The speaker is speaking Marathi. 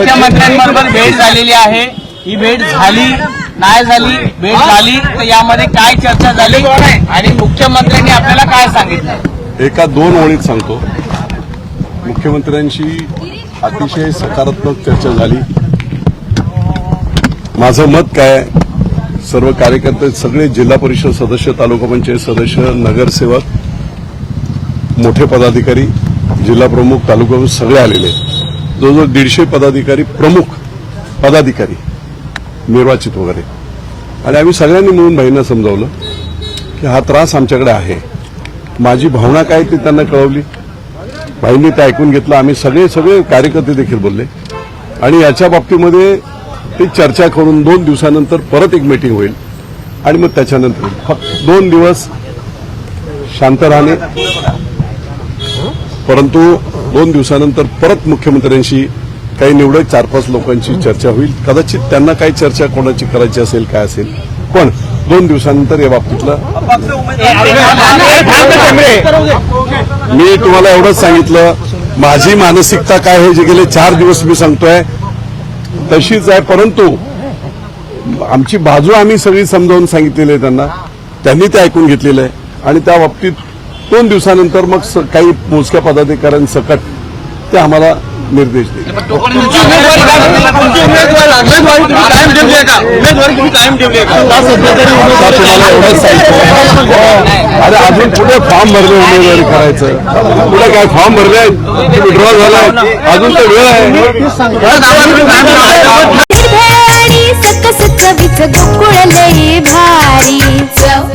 मुख्यमंत्र्यांबरोबर भेट झालेली आहे. ही भेट झाली नाही झाली भेट झाली तर यामध्ये काय चर्चा झाली आणि मुख्यमंत्र्यांनी आपल्याला काय सांगितलं? एका दोन ओळीत सांगतो. मुख्यमंत्र्यांशी अतिशय सकारात्मक चर्चा झाली. माझं मत काय? सर्व कार्यकर्ते सगळे जिल्हा परिषद सदस्य तालुका पंचायत सदस्य नगरसेवक मोठे पदाधिकारी जिल्हा प्रमुख तालुका सगळे आलेले आहेत. जवळजवळ दीडशे पदाधिकारी प्रमुख पदाधिकारी निर्वाचित वगैरे. आणि आम्ही सगळ्यांनी मिळून भाईंना समजावलं की हा त्रास आमच्याकडे आहे. माझी भावना काय ती त्यांना कळवली. भाईंनी ते ऐकून घेतलं. आम्ही सगळे सगळे कार्यकर्ते देखील बोलले. आणि याच्या बाबतीमध्ये ते चर्चा करून दोन दिवसानंतर परत एक मीटिंग होईल. आणि मग त्याच्यानंतर फक्त दोन दिवस शांत राहणे. परंतु दोन दिवसानंतर परत मुख्यमंत्र्यांशी काही निवडक चार पाच लोकांची चर्चा होईल. कदाचित त्यांना काही चर्चा कोणाची करायची असेल काय असेल. पण दोन दिवसानंतर या बाबतीतलं मी तुम्हाला एवढंच सांगितलं. माझी मानसिकता काय आहे जे गेले चार दिवस मी सांगतोय तशीच आहे. परंतु आमची बाजू आम्ही सगळी समजावून सांगितलेली आहे त्यांना. त्यांनी ते ऐकून घेतलेलं आहे. आणि त्या बाबतीत दोन दिवसानंतर मग काही मोजक्या पदाधिकाऱ्यांसकट ते आम्हाला निर्देश देईल सांगितलं अरे अजून पुढे फॉर्म भरले उमेदवारी करायचं. पुढे काय फॉर्म भरले विड्रॉ झालाय अजून तर वेळ आहे.